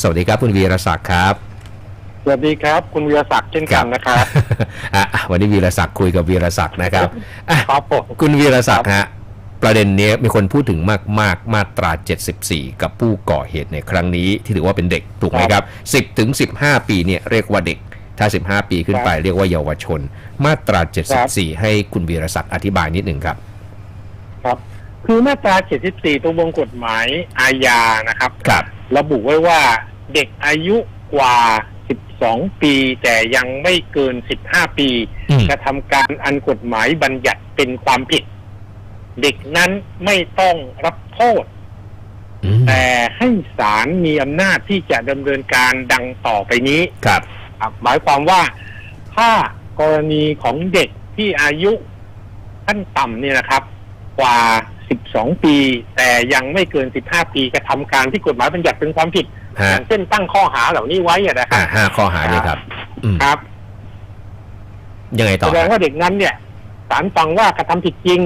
สวัสดีครับคุณวีรศักดิ์ครับสวัสดีครับ คุณวีรศักดิ์เช่นกันนะครับอะวันนี้วีรศักดิ์คุยกับวีรศักดิ์นะครับอะครับผมคุณวีรศักดิ์ฮะประเด็นเนี้ยมีคนพูดถึงมากมากๆมาตรา 74 กับผู้ก่อเหตุในครั้งนี้ที่ถือว่าเป็นเด็กถูกไหมครับ 10ถึง15 ปีเนี่ยเรียกว่าเด็ก ถ้า 15 ปีขึ้นไปเรียกว่าเยาวชน มาตรา 74 ให้คุณวีรศักดิ์อธิบายนิดหนึ่งครับ ครับ คือมาตรา 74 ตัววงกฎหมายอาญานะครับครับระบุไว้ว่า เด็กอายุกว่า 12 ปี แต่ยังไม่เกิน 15 ปีอืม กระทำการอันกฎหมายบัญญัติเป็นความผิด เด็กนั้นไม่ต้องรับโทษ อืมแต่ให้ศาลมีอำนาจที่จะดำเนินการดังต่อไปนี้ ครับครับหมายความว่าถ้ากรณีของเด็กที่อายุขั้นต่ำเนี่ยนะครับ กว่า 12 ปี แต่ยังไม่เกิน 15 ปีกระทำการที่กฎหมายบัญญัติเป็นความผิด อฮะย่างเช่นตั้งข้อหาเหล่านี้ไว้อะนะคอ่ารับห้าข้อหาเนี่ยครับอืมครับ ยังไงต่แสอดงฮะว่าเด็กนั้นเนี่ยศาลฟังว่ากระทำผิดจริง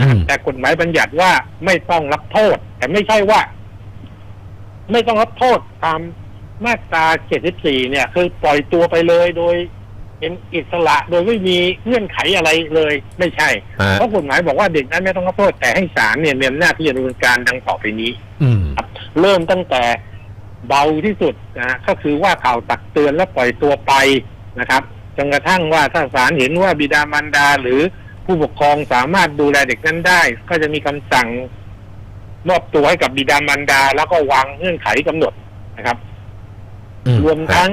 อืมแต่กฎหมายบัญญัติว่าไม่ต้องรับโทษ แต่ไม่ใช่ว่า ไม่ต้องรับโทษตามมาตรา74เนี่ย คือปล่อยตัวไปเลยโดยเป็นอิสระโดยไม่มีเงื่อนไขอะไรเลย ไม่ใช่ฮะเพราะกฎหมายบอกว่าเด็กนั้นไม่ต้องรับโทษแต่ให้ศาลเนี่ยมีอำนาจที่จะดำเนินการดังต่อไปนี้อืมครับเริ่มตั้งแต่ เบาที่สุดนะก็คือว่าข่าวตักเตือนและปล่อยตัวไปนะครับจนกระทั่งว่าถ้าศาลเห็นว่าบิดามารดาหรือผู้ปกครองสามารถดูแลเด็กนั้นได้ ก็จะมีคำสั่งมอบตัวให้กับบิดามารดา แล้วก็วางเงื่อนไขกำหนดนะครับอืรวมทั้ง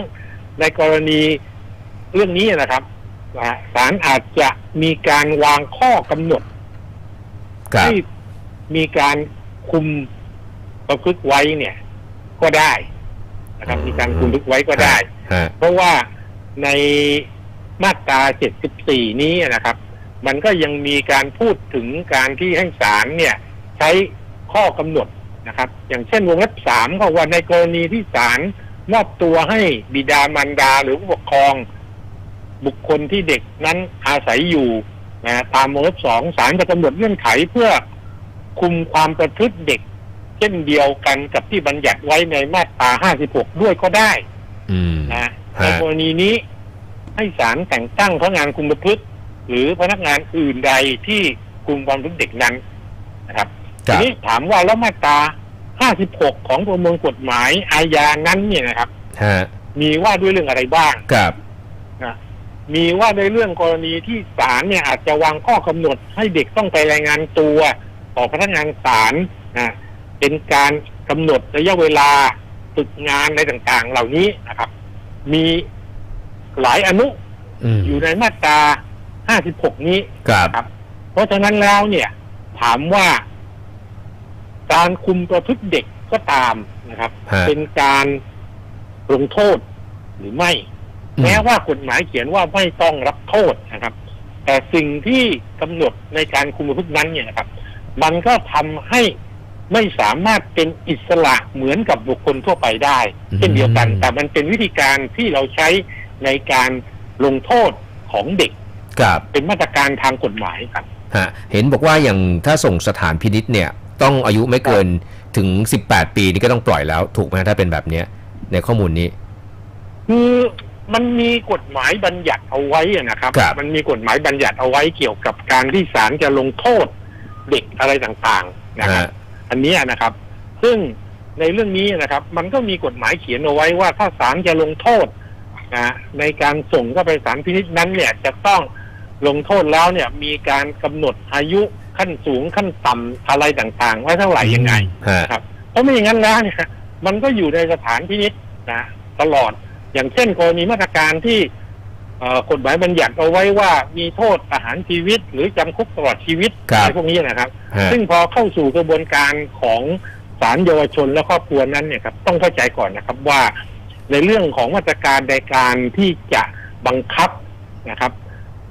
ในกรณีเรื่องนี้นะครับนะฮะศาลอาจจะมีการวางข้อกำหนดครับที่มีการคุมประพฤติไว้เนี่ย ก็ได้นะครับ มีการคุมประพฤติไว้ก็ได้ ฮะเพราะว่าในมาตรา 74 นี้นะครับ มันก็ยังมีการพูดถึงการที่ให้ศาลเนี่ย ใช้ข้อกำหนดนะครับ อย่างเช่นวงเล็บสามก็ว่าในกรณีที่ศาลมอบตัวให้บิดามารดาหรือผู้ปกครอง บุคคลที่เด็กนั้นอาศัยอยู่นะตามวงเล็บสองศาลจะกำหนดเงื่อนไขเพื่อคุมความประพฤติเด็ก เช่นเดียวกันกับที่บัญญัติไว้ในมาตรา 56 ด้วยก็ได้อืม นะฮะในกรณีนี้ให้ศาลแต่งตั้งพนักงานคุมประพฤติหรือพนักงานอื่นใดที่คุมความประพฤติเด็กนั้นนะครับ คทีรับ นี้ถามว่าแล้วมาตรา 56 ของประมวลกฎหมายอาญานั้นเนี่ยนะครับ ฮะมีว่าด้วยเรื่องอะไรบ้าง ครับนะมีว่าในเรื่องกรณีที่ศาลเนี่ยอาจจะวางข้อกำหนดให้เด็กต้องไปรายงานตัว ต่อพนักงานศาลนะ เป็นการกำหนดระยะเวลาฝึกงานอะไรต่างๆ เหล่านี้นะครับ มีหลายอนุอืมอยู่ในมาตรา 56 นี้ครับครับ เพราะฉะนั้นแล้วเนี่ย ถามว่า การคุมประพฤติเด็กก็ตามนะครับฮะเป็นการลงโทษหรือไม่ แม้ว่ากฎหมายเขียนว่าไม่ต้องรับโทษนะครับ แต่สิ่งที่กำหนดในการคุมประพฤตินั้นเนี่ยนะครับ มันก็ทำให้ ไม่สามารถเป็นอิสระเหมือนกับบุคคลทั่วไปได้อืมเช่นเดียวกัน แต่มันเป็นวิธีการที่เราใช้ในการลงโทษของเด็กครับเป็นมาตรการทางกฎหมายครับฮะเห็นบอกว่าอย่างถ้าส่งสถานพินิษเนี่ย ต้องอายุไม่เกินถึง 18 ปีนี่ก็ต้องปล่อยแล้วถูกไหมถ้าเป็นแบบเนี้ยในข้อมูลนี้ คือมันมีกฎหมายบัญญัติเอาไว้อะนะครับครับมันมีกฎหมายบัญญัติเอาไว้เกี่ยวกับการที่ศาลจะลงโทษเด็กอะไรต่างๆนะครับฮะ อันเนี้ยนะครับ ซึ่งในเรื่องนี้นะครับ มันก็มีกฎหมายเขียนเอาไว้ว่าถ้าศาลจะลงโทษนะในการส่งเข้าไปศาลพินิจนั้นเนี่ยจะต้องลงโทษแล้วเนี่ยมีการกำหนดอายุขั้นสูงขั้นต่ำอะไรต่างๆไว้เท่าไหร่ยังไงฮะนะครับเพราะไม่อย่างนั้นแล้วเนี่ยมันก็อยู่ในสถานพินิจนะตลอดอย่างเช่นกรณีมาตรการที่เอ่อ กฎหมายบัญญัติเอาไว้ว่ามีโทษประหารชีวิต หรือจำคุกตลอดชีวิตครับอะไรพวกนี้นะครับฮะซึ่งพอเข้าสู่กระบวนการของศาลเยาวชนและครอบครัวนั้นเนี่ยครับต้องเข้าใจก่อนนะครับว่าในเรื่องของมาตรการในการที่จะบังคับนะครับ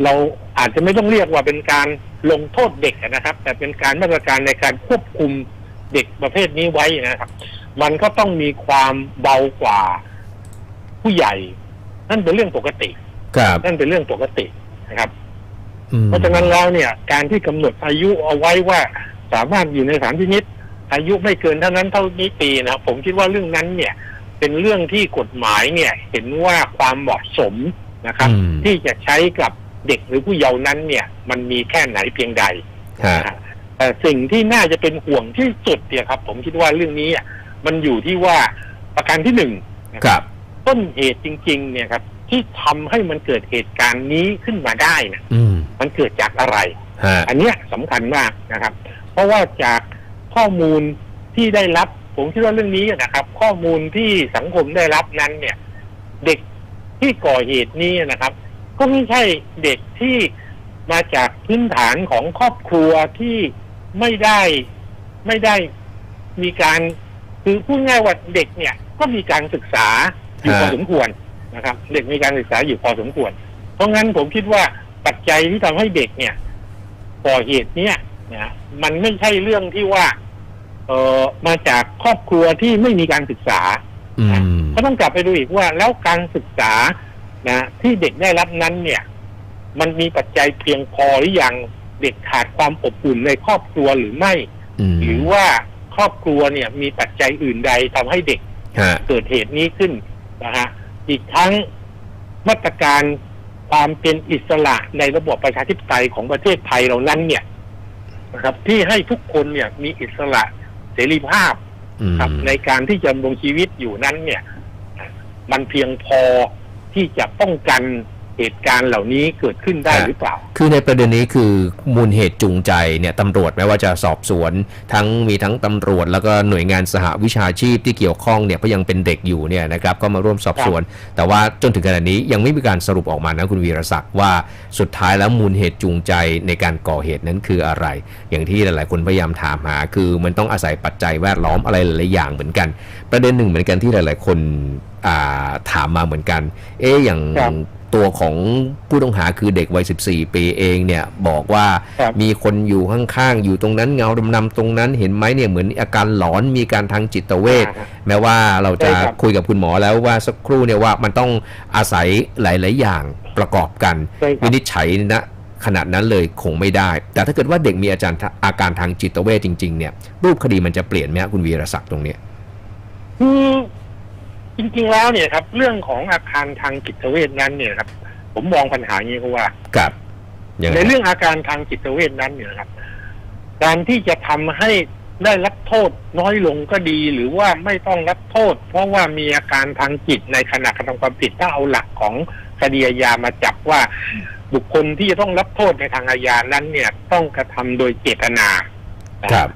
เราอาจจะไม่ต้องเรียกว่าเป็นการลงโทษเด็กนะครับ แต่เป็นการมาตรการในการควบคุมเด็กประเภทนี้ไว้นะครับ มันก็ต้องมีความเบากว่าผู้ใหญ่ นั่นเป็นเรื่องปกติ ครับนั่นเป็นเรื่องปกตินะครับอืมเพราะฉะนั้นแล้วเนี่ย การที่กำหนดอายุเอาไว้ว่าสามารถอยู่ในสถานพินิษอายุไม่เกินเท่านั้นเท่านี้ปีนะครับผมคิดว่าเรื่องนั้นเนี่ย เป็นเรื่องที่กฎหมายเนี่ย เห็นว่าความเหมาะสมนะครับอืมที่จะใช้กับเด็กหรือผู้เยาว์นั้นเนี่ย มันมีแค่ไหนเพียงใดฮะนะฮะแต่สิ่งที่น่าจะเป็นห่วงที่สุดเนี่ยครับ ผมคิดว่าเรื่องนี้อะมันอยู่ที่ว่าประการที่หนึ่งนะคครับรับต้นเหตุจริง ๆ เนี่ยครับ ที่ทำให้มันเกิดเหตุการณ์นี้ขึ้นมาได้นะอืมมันเกิดจากอะไรฮะอันเนี้ยสำคัญมากนะครับ เพราะว่าจากข้อมูลที่ได้รับ ผมคิดว่าเรื่องนี้นะครับ ข้อมูลที่สังคมได้รับนั้นเนี่ย เด็กที่ก่อเหตุนี้นะครับ ก็ไม่ใช่เด็กที่มาจากพื้นฐานของครอบครัวที่ไม่ได้ไม่ได้มีการคือพูดง่ายว่าเด็กเนี่ย ก็มีการศึกษาอยู่พอฮะสมควร นะครับ เด็กมีการศึกษาอยู่พอสมควร เพราะงั้นผมคิดว่าปัจจัยที่ทำให้เด็กเนี่ยก่อเหตุเนี่ยนะมันไม่ใช่เรื่องที่ว่า เออมาจากครอบครัวที่ไม่มีการศึกษาอืมก็ต้องกลับไปดูอีกว่าแล้วการศึกษานะที่เด็กได้รับนั้นเนี่ย มันมีปัจจัยเพียงพอหรือยังเด็กขาดความอบอุ่นในครอบครัวหรือไม่อืมหรือว่าครอบครัวเนี่ยมีปัจจัยอื่นใดทำให้เด็กฮะเกิดเหตุนี้ขึ้นนะฮะ อีกทั้งมาตรการความเป็นอิสระในระบบประชาธิปไตยของประเทศไทยเรานั้นเนี่ยนะครับ ที่ให้ทุกคนเนี่ยมีอิสระเสรีภาพอืมครับในการที่จะดำรงชีวิตอยู่นั้นเนี่ย มันเพียงพอที่จะป้องกัน เหตุการณ์เหล่านี้เกิดขึ้นได้ฮะหรือเปล่า คือในประเด็นนี้คือมูลเหตุจูงใจเนี่ยตำรวจไม่ว่าจะสอบสวน ทั้งมีทั้งตำรวจ แล้วก็หน่วยงานสหวิชาชีพที่เกี่ยวข้องเนี่ยเพราะยังเป็นเด็กอยู่เนี่ยนะครับก็มาร่วมสอบสวน แต่ว่าจนถึงขณะนี้ยังไม่มีการสรุปออกมานะคุณวีรศักดิ์ว่าสุดท้ายแล้วมูลเหตุจูงใจในการก่อเหตุนั้นคืออะไร อย่างที่หลาย ๆ คนพยายามถามหา คือมันต้องอาศัยปัจจัยแวดล้อมอะไรหลายๆอย่างเหมือนกัน ประเด็นหนึ่งเหมือนกันที่หลาย ๆ คนอ่าถามมาเหมือนกัน เอ๊ะอย่างครับ ตัวของผู้ต้องหาคือเด็กวัย 14 ปีเองเนี่ยบอกว่าครับมีคนอยู่ข้างๆ อยู่ตรงนั้นเงาดำๆตรงนั้นเห็นไหมเนี่ยเหมือนอาการหลอนมีการทางจิตเวชอ่าฮะแม้ว่าเราจะใช่ครับคุยกับคุณหมอแล้วว่าสักครู่เนี่ยว่ามันต้องอาศัยหลาย ๆ อย่างประกอบกันใช่ครับวินิจฉัยณขนาดนั้นเลยคงไม่ได้ แต่ถ้าเกิดว่าเด็กมีอาจารย์อาการทางจิตเวชจริง ๆ เนี่ย รูปคดีมันจะเปลี่ยนไหมฮะคุณวีรศักดิ์ตรงเนี้ยคือ จริงๆแล้วเนี่ยครับ เรื่องของอาการทางจิตเวชนั้นเนี่ยครับ ผมมองปัญหาอย่างนี้ครับว่ากับยังไงในเรื่องอาการทางจิตเวชนั้นเนี่ยนะครับ การที่จะทำให้ได้รับโทษน้อยลงก็ดีหรือว่าไม่ต้องรับโทษ เพราะว่ามีอาการทางจิตในขณะกระทำความผิดถ้าเอาหลักของคดีอาญามาจับว่า บุคคลที่จะต้องรับโทษในทางอาญานั้น เนี่ย ต้องกระทำโดยเจตนานะครับ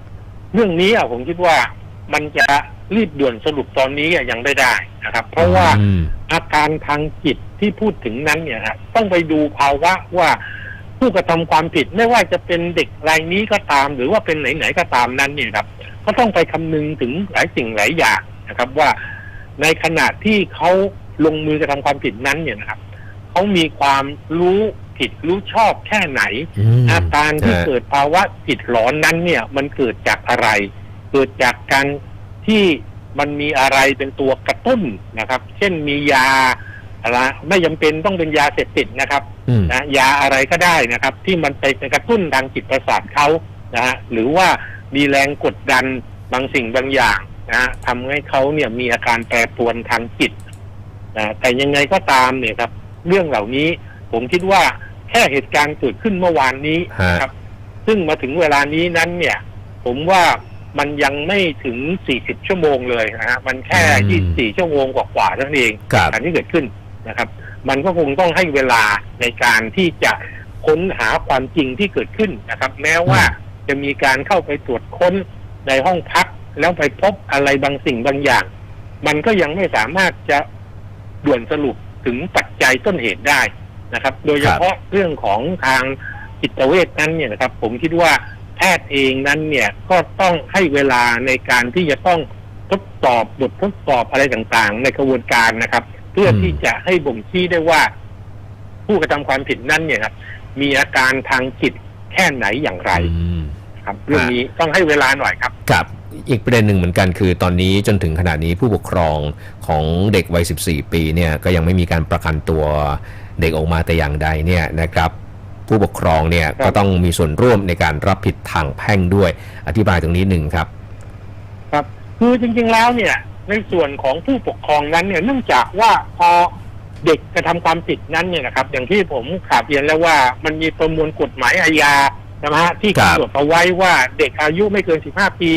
เรื่องนี้อะผมคิดว่ามันจะ รีบด่วนสรุปตอนนี้อะยังไม่ได้นะครับ เพราะว่าอืมอาการทางจิตที่พูดถึงนั้นเนี่ยครับต้องไปดูภาวะว่าผู้กระทำความผิดไม่ว่าจะเป็นเด็กรายนี้ก็ตาม หรือว่าเป็นไหนๆก็ตามนั้นเนี่ยครับ ก็ต้องไปคำนึงถึงหลายสิ่งหลายอย่างนะครับ ว่าในขณะที่เขาลงมือกระทำความผิดนั้นเนี่ยนะครับเขามีความรู้ผิดรู้ชอบแค่ไหน อืม อาการที่ฮะเกิดภาวะจิตหลอนนั้นเนี่ย มันเกิดจากอะไร เกิดจากการ ที่มันมีอะไรเป็นตัวกระตุ้นนะครับ เช่นมียาอะไรไม่จำเป็นต้องเป็นยาเสพติดนะครับอืม นะยาอะไรก็ได้นะครับ ที่มันไปกระตุ้นทางจิตประสาทเขานะฮะหรือว่ามีแรงกดดันบางสิ่งบางอย่างนะฮะทำให้เขาเนี่ยมีอาการแปรปรวนทางจิตนะแต่ยังไงก็ตามเนี่ยครับ เรื่องเหล่านี้ผมคิดว่าแค่เหตุการณ์เกิดขึ้นเมื่อวานนี้ฮะ นะครับ ซึ่งมาถึงเวลานี้นั้นเนี่ย ผมว่า มันยังไม่ถึง 40 ชั่วโมงเลยนะฮะมันแค่ 24 ชั่วโมงกว่าๆเท่านั้นเองครับการที่เกิดขึ้นนะครับ มันก็คงต้องให้เวลาในการที่จะค้นหาความจริงที่เกิดขึ้นนะครับ แม้ว่าจะมีการเข้าไปตรวจค้นในห้องพัก แล้วไปพบอะไรบางสิ่งบางอย่าง มันก็ยังไม่สามารถจะด่วนสรุปถึงปัจจัยต้นเหตุได้นะครับ โดยเฉพาะเรื่องของทางจิตเวชนั้นเนี่ยนะครับ ผมคิดว่า แพทย์เองนั้นเนี่ยก็ต้องให้เวลาในการที่จะต้องทดสอบบททดสอบอะไรต่างๆ ในกระบวนการนะครับ เพื่อที่จะให้บ่งชี้ได้ว่า ผู้กระทำความผิดนั้นเนี่ยครับ มีอาการทางจิตแค่ไหนอย่างไรอืมครับเรื่องนี้ต้องให้เวลาหน่อยครับกับอีกประเด็นหนึ่งเหมือนกันคือตอนนี้จนถึงขณะนี้ผู้ปกครองของเด็กวัย 14 ปีเนี่ยก็ยังไม่มีการประกันตัวเด็กออกมาแต่อย่างใดเนี่ยนะครับ ผู้ปกครองเนี่ยครับก็ต้องมีส่วนร่วมในการรับผิดทางแพ่งด้วย อธิบายตรงนี้หนึ่งครับ ครับคือจริง ๆแล้วเนี่ย ในส่วนของผู้ปกครองนั้นเนี่ยเนื่องจากว่าพอเด็กกระทำความผิดนั้นเนี่ยนะครับ อย่างที่ผมขาบเรียนแล้วว่ามันมีประมวลกฎหมายอาญานะฮะที่ครับกำหนดเอาไว้ว่าเด็กอายุไม่เกิน 15 ปี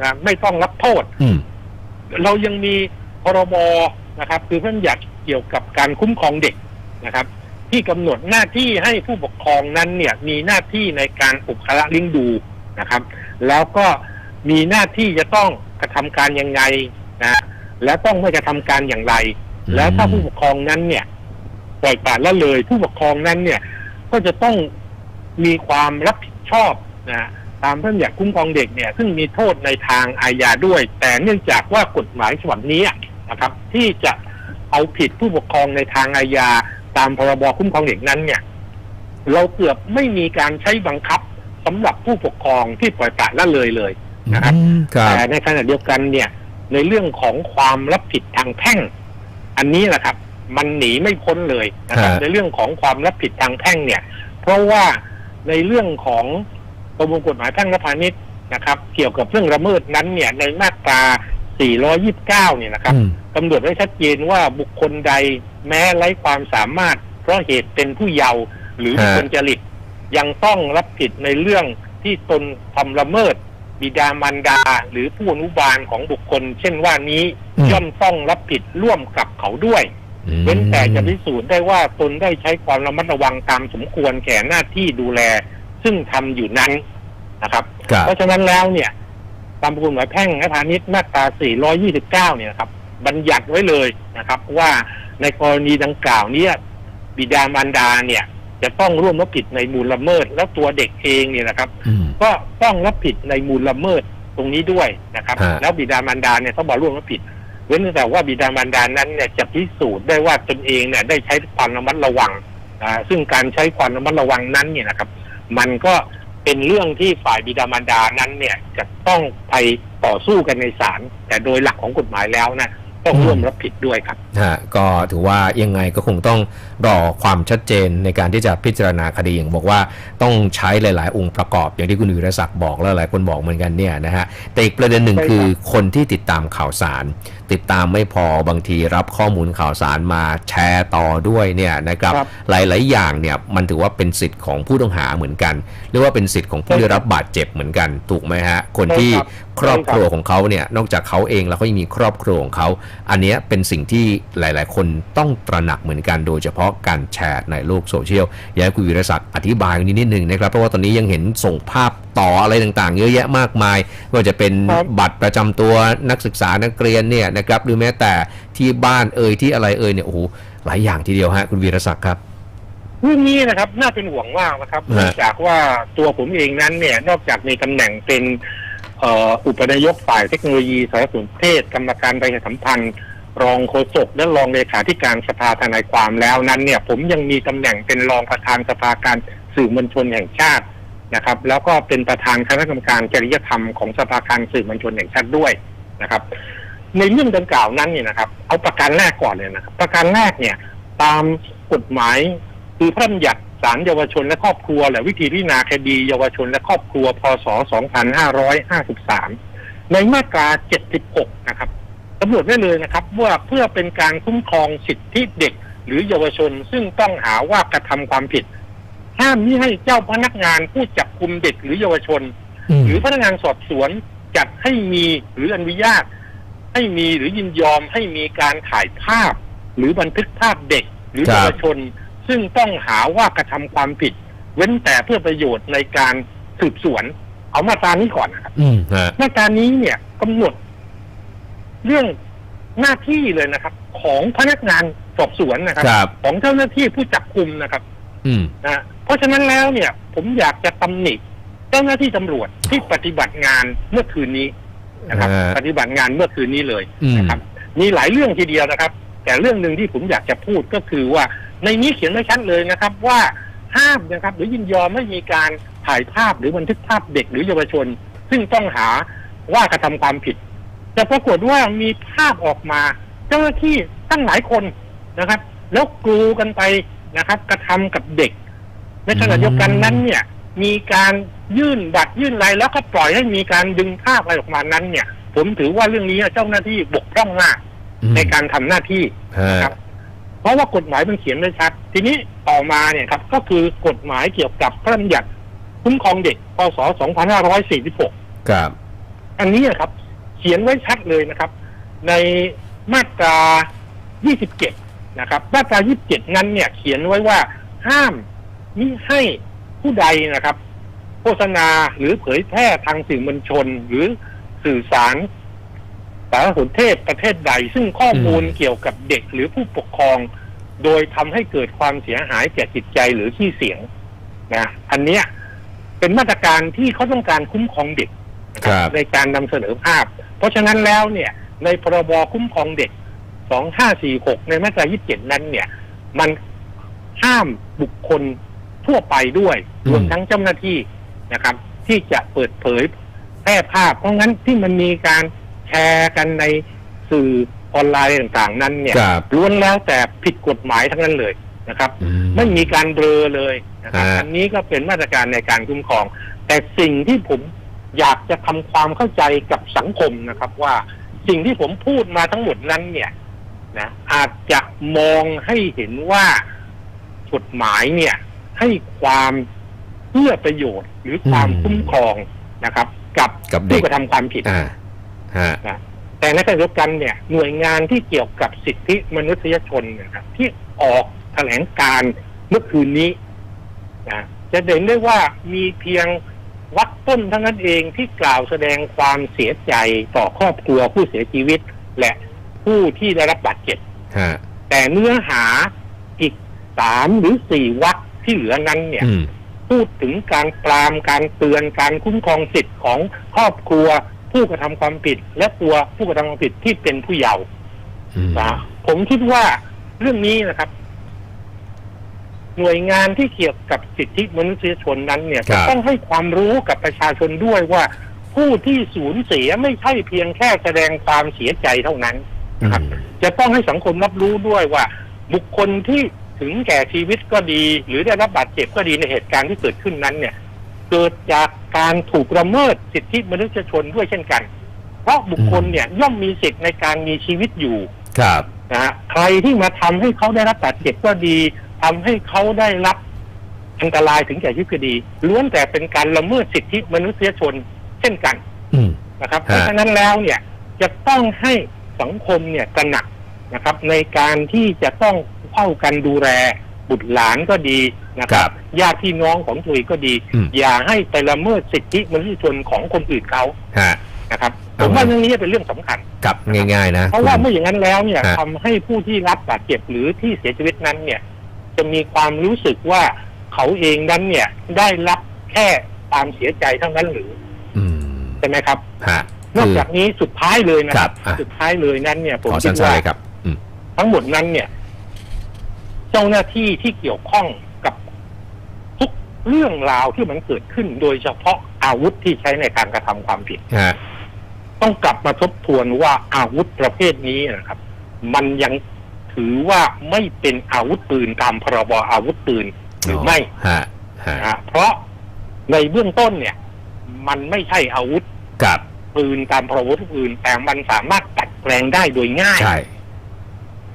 นะไม่ต้องรับโทษอืมเรายังมีพรบนะครับ คือพระบัญญัติเกี่ยวกับการคุ้มครองเด็กนะครับ ที่กำหนดหน้าที่ให้ผู้ปกครองนั้นเนี่ยมีหน้าที่ในการอุปการะเลี้ยงดูนะครับ แล้วก็มีหน้าที่จะต้องกระทำการยังไงนะและต้องไม่กระทำการอย่างไรอืมแล้วถ้าผู้ปกครองนั้นเนี่ยปล่อยปละละเลย ผู้ปกครองนั้นเนี่ย ก็จะต้องมีความรับผิดชอบนะตามพระบัญญัติคุ้มครองเด็กเนี่ย ซึ่งมีโทษในทางอาญาด้วย แต่เนื่องจากว่ากฎหมายฉบับนี้นะครับ ที่จะเอาผิดผู้ปกครองในทางอาญา ตามพรบคุ้มครองเด็กนั้นเนี่ย เราเกือบไม่มีการใช้บังคับสำหรับผู้ปกครองที่ปล่อยปละละเลยเลยนะครับอืมครับแต่ในขณะเดียวกันเนี่ย ในเรื่องของความรับผิดทางแพ่ง อันนี้แหละครับ มันหนีไม่พ้นเลยนะครับฮะในเรื่องของความรับผิดทางแพ่งเนี่ย เพราะว่าในเรื่องของประมวลกฎหมายแพ่งและพาณิชย์นะครับ เกี่ยวกับเรื่องละเมิดนั้นเนี่ย ในมาตรา 429 เนี่ยนะครับอืมกำหนดไว้ชัดเจนว่าบุคคลใด แม้ไร้ความสามารถ เพราะเหตุเป็นผู้เยาว์หรือวิกลจริตยังต้องรับผิดในเรื่องที่ตนทำละเมิด บิดามารดา หรือผู้อนุบาลของบุคคล เช่นว่านี้อืมย่อมต้องรับผิดร่วมกับเขาด้วยอืมเว้นแต่จะพิสูจน์ได้ว่าตนได้ใช้ความระมัดระวังตามสมควรแก่หน้าที่ดูแล ซึ่งทำอยู่นั้นนะครับครับ เพราะฉะนั้นแล้วเนี่ย ตามประมวลกฎหมายแพ่งและพาณิชย์มาตรา 429 เนี่ยนะครับ บัญญัติไว้เลยนะครับ ว่า ในกรณีดังกล่าวเนี้บิดามารดาเนี่ย จะต้องร่วมรับผิดในมูลละเมิด แล้วตัวเด็กเองเนี่ยนะครับ อืม ก็ต้องรับผิดในมูลละเมิดตรงนี้ด้วยนะครับ ฮะ แล้วบิดามารดาเนี่ยต้องมาร่วมรับผิด เว้นแต่ว่าบิดามารดานั้นเนี่ยจะพิสูจน์ได้ว่าตนเองเนี่ยได้ใช้ความระมัดระวังอ่าซึ่งการใช้ความระมัดระวังนั้นเนี่ยนะครับ มันก็เป็นเรื่องที่ฝ่ายบิดามารดานั้นเนี่ยจะต้องไปต่อสู้กันในศาลแต่โดยหลักของกฎหมายแล้วนะ ต้องร่วมรับผิดด้วยครับฮะก็ถือว่ายังไงก็คงต้องรอความชัดเจนในการที่จะพิจารณาคดีอย่างบอกว่าต้องใช้หลาย ๆ องค์ประกอบ อย่างที่คุณวิรศักดิ์บอกแล้วหลายคนบอกเหมือนกันเนี่ยนะฮะแต่อีกประเด็นหนึ่งใช่ครับคือคนที่ติดตามข่าวสาร ติดตามไม่พอบางทีรับข้อมูลข่าวสารมาแชร์ต่อด้วยเนี่ยนะครับครับหลาย ๆ อย่างเนี่ยมันถือว่าเป็นสิทธิ์ของผู้ต้องหาเหมือนกันหรือว่าเป็นสิทธิ์ของผู้ใช่ได้ครับรับบาดเจ็บเหมือนกันถูกไหมฮะคนใช่ที่ครับครอบใช่ครับครัวของเขาเนี่ยนอกจากเขาเองแล้วเขายังมีครอบครัวของเขา อันเนี้ยเป็นสิ่งที่หลาย ๆ คนต้องตระหนักเหมือนกัน โดยเฉพาะการแชร์ในโลกโซเชียลอยากให้คุณวิรศักดิ์อธิบายนิดนิดหนึ่งนะครับเพราะว่าตอนนี้ยังเห็นส่งภาพต่ออะไรต่างๆ เยอะแยะมากมายไม่ว่าจะเป็นครับบัตรประจำตัวนักศึกษานักเรียนเนี่ยนะครับหรือแม้แต่ที่บ้านเอ่ยที่อะไรเอ่ยเนี่ยโอ้โหหลายอย่างทีเดียวฮะคุณวีรศักดิ์ครับเรื่องนี้นะครับน่าเป็นห่วงมากนะครับฮะเนื่องจากว่าตัวผมเองนั้นเนี่ยนอกจากมีตำแหน่งเป็นเอ่ออุปนายกฝ่ายเทคโนโลยีสารสนเทศกรรมการประชาสัมพันธ์ รองโฆษกและรองเลขาธิการสภาทนายความแล้วนั้นเนี่ย ผมยังมีตำแหน่งเป็นรองประธานสภาการสื่อมวลชนแห่งชาติ นะครับ แล้วก็เป็นประธานคณะกรรมการจริยธรรมของสภาการสื่อมวลชนแห่งชาติด้วยนะครับ ในเรื่องดังกล่าวนั้นเนี่ยนะครับ เอาประการแรกก่อนเลยนะครับ ประการแรกเนี่ย ตามกฎหมายคือพระบัญญัติศาลเยาวชนและครอบครัว และวิธีพิจารณาคดีเยาวชนและครอบครัว พศ 2553 ในมาตรา 76 นะครับกำหนดไว้เลยนะครับ ว่าเพื่อเป็นการคุ้มครองสิทธิเด็ก หรือเยาวชนซึ่งต้องหาว่ากระทำความผิด ห้ามมิให้เจ้าพนักงานผู้จับกุมเด็กหรือเยาวชน หรือพนักงานสอบสวนจัดให้มีหรืออนุญาต ให้มีหรือยินยอมให้มีการถ่ายภาพ หรือบันทึกภาพเด็ก หรือครับเยาวชน ซึ่งต้องหาว่ากระทำความผิด เว้นแต่เพื่อประโยชน์ในการสืบสวน เอามาตรานี้ก่อนนะครับอืมฮะมาตรานี้เนี่ยกำหนด เรื่องหน้าที่เลยนะครับ ของพนักงานสอบสวนนะครับครับของเจ้าหน้าที่ผู้จับกุมนะครับอืม นะเพราะฉะนั้นแล้วเนี่ย ผมอยากจะตำหนิเจ้าหน้าที่ตำรวจที่ปฏิบัติงานเมื่อคืนนี้นะครับอ่าปฏิบัติงานเมื่อคืนนี้เลยอืมนะครับ มีหลายเรื่องทีเดียวนะครับ แต่เรื่องหนึ่งที่ผมอยากจะพูดก็คือว่าในนี้เขียนไว้ชัดเลยนะครับ ว่าห้ามนะครับ หรือยินยอมไม่มีการถ่ายภาพหรือบันทึกภาพเด็กหรือเยาวชน ซึ่งต้องหาว่ากระทำความผิด แต่ปรากฏว่ามีภาพออกมา เจ้าหน้าที่ตั้งหลายคนนะครับ แล้วกรูกันไป นะครับ กระทำกับเด็ก ในขณะเดียวกันนั้นเนี่ย มีการยื่นบัตรยื่นอะไรแล้วก็ปล่อยให้มีการดึงภาพอะไรออกมานั้น เนี่ย ผมถือว่าเรื่องนี้เจ้าหน้าที่บกพร่องมากอืมในการทำหน้าที่ฮะครับเพราะว่ากฎหมายมันเขียนไว้ชัด ทีนี้ต่อมาเนี่ยครับ ก็คือกฎหมายเกี่ยวกับพระราชบัญญัติคุ้มครองเด็ก พศ 2546 ครับ อันนี้นะครับ เขียนไว้ชัดเลยนะครับ ในมาตรา 27 นะครับมาตรา 27 นั้นเนี่ยเขียนไว้ว่าห้ามมิให้ผู้ใดนะครับ โฆษณาหรือเผยแพร่ทางสื่อมวลชน หรือสื่อสารสารสนเทศประเทศใด ซึ่งข้อมูลอืมเกี่ยวกับเด็กหรือผู้ปกครอง โดยทำให้เกิดความเสียหายแก่จิตใจหรือชื่อเสียงนะอันเนี้ยเป็นมาตรการที่เขาต้องการคุ้มครองเด็กนะคครัรับในการนำเสนอภาพ เพราะฉะนั้นแล้วเนี่ย ในพรบคุ้มครองเด็ก 2546ในมาตรา27นั้นเนี่ย มันห้ามบุคคลทั่วไปด้วยอืมรวมทั้งเจ้าหน้าที่นะครับ ที่จะเปิดเผยแพร่ภาพ เพราะงั้นที่มันมีการแชร์กันในสื่อออนไลน์ต่างๆ นั้นเนี่ยครับล้วนแล้วแต่ผิดกฎหมายทั้งนั้นเลยนะครับอืไม่มีการเบลอเลยนะครับฮะอันนี้ก็เป็นมาตรการในการคุ้มครอง แต่สิ่งที่ผมอยากจะทำความเข้าใจกับสังคมนะครับ ว่าสิ่งที่ผมพูดมาทั้งหมดนั้นเนี่ย นะอาจจะมองให้เห็นว่ากฎหมายเนี่ย ให้ความเพื่อประโยชน์หรือความอืมคุ้มครองนะครับ กับกับเด็ผู้กกระทำความผิดอ่าฮะนะแต่ในขณะเดียวกันเนี่ย หน่วยงานที่เกี่ยวกับสิทธิมนุษยชนนะครับ ที่ออกแถลงการณ์เมื่อคืนนี้นะจะเห็นได้ว่ามีเพียงวักต้นเท่านั้นเองที่กล่าวแสดงความเสียใจต่อครอบครัวผู้เสียชีวิต และ ผู้ที่ได้รับบาดเจ็บ ฮะแต่เนื้อหาอีกสามหรือสี่วักที่เหลือนั้นเนี่ย อืมพูดถึงการปรามการเตือนการคุ้มครองสิทธิ์ของครอบครัว ผู้กระทำความผิด และตัวผู้กระทำความผิดที่เป็นผู้เยาว์อืมนะผมคิดว่าเรื่องนี้นะครับ หน่วยงานที่เกี่ยวกับสิทธิมนุษยชนนั้นเนี่ยครับ ต้องให้ความรู้กับประชาชนด้วยว่า ผู้ที่สูญเสียไม่ใช่เพียงแค่แสดงความเสียใจเท่านั้น นะครับอืมจะต้องให้สังคมรับรู้ด้วยว่า บุคคลที่ถึงแก่ชีวิตก็ดี หรือได้รับบาดเจ็บก็ดีในเหตุการณ์ที่เกิดขึ้นนั้นเนี่ย เกิดจากการถูกละเมิดสิทธิมนุษยชนด้วยเช่นกัน เพราะบุคคลเนี่ยย่อมมีสิทธิ์ในการมีชีวิตอยู่ ครับนะฮะใครที่มาทำให้เขาได้รับบาดเจ็บก็ดีทำให้เขาได้รับอันตรายถึงแก่ชีวิตก็ดีล้วนแต่เป็นการละเมิดสิทธิมนุษยชนเช่นกันอืมนะครับฮะเพราะฉะนั้นแล้วเนี่ยจะต้องให้ สังคมเนี่ยตระหนักนะครับ ในการที่จะต้องเฝ้ากันดูแลบุตรหลานก็ดีนะคครัรับบญาติพี่น้องของตัวเองก็ดีอืมอย่าให้ไปละเมิดสิทธิมนุษยชนของคนอื่นเขาฮะนะครับผเอามไว้ว่าเรื่องนี้เป็นเรื่องสำคัญกับง่าย ๆ นะเพราะว่าคุณไม่อย่างนั้นแล้วเนี่ยฮะทำให้ผู้ที่รับบาดเจ็บหรือที่เสียชีวิตนั้นเนี่ย จะมีความรู้สึกว่าเขาเองนั้นเนี่ยได้รับแค่ความเสียใจเท่านั้นหรืออืมใช่ไหมครับฮะ นอกคือจากนี้สุดท้ายเลยนะคครัรับบอะสุดท้ายเลยนั้นเนี่ย ผมขอคิสั้ดนๆว่าเลยครับอืมทั้งหมดนั้นเนี่ย เจ้าหน้าที่ที่เกี่ยวข้องกับทุกเรื่องราวที่มันเกิดขึ้น โดยเฉพาะอาวุธที่ใช้ในการกระทำความผิดฮะต้องกลับมาทบทวนว่าอาวุธประเภทนี้นะครับ มันยังถือว่าไม่เป็นอาวุธปืนตามพรบอาวุธปืนหรือไม่ฮะฮะนะฮะเพราะในเบื้องต้นเนี่ย มันไม่ใช่อาวุธกับ ปืนตามพรบอาวุธปืนแต่มันสามารถดัดแปลงได้โดยง่าย ใช่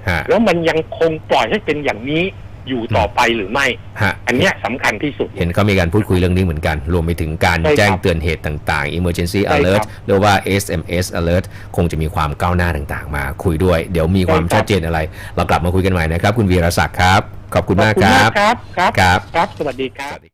ฮะแล้วมันยังคงปล่อยให้เป็นอย่างนี้อยู่ต่อไปหรือไม่ ฮะอันเนี้ยสำคัญที่สุด เห็นเขามีการพูดคุยเรื่องนี้เหมือนกัน รวมไปถึงการใช่ครับแจ้งเตือนเหตุต่างๆ emergency ใช่ครับ alert หรือว่า SMS alert คงจะมีความก้าวหน้าต่างๆ มาคุยด้วย เดี๋ยวมีความใช่ครับ ชัดเจนอะไร เรากลับมาคุยกันใหม่นะครับ คุณวีรศักดิ์ครับ ขอบคุณมากขอบคคุณรัมาบกครับ ครับ ครับ ครับ สวัสดีครับ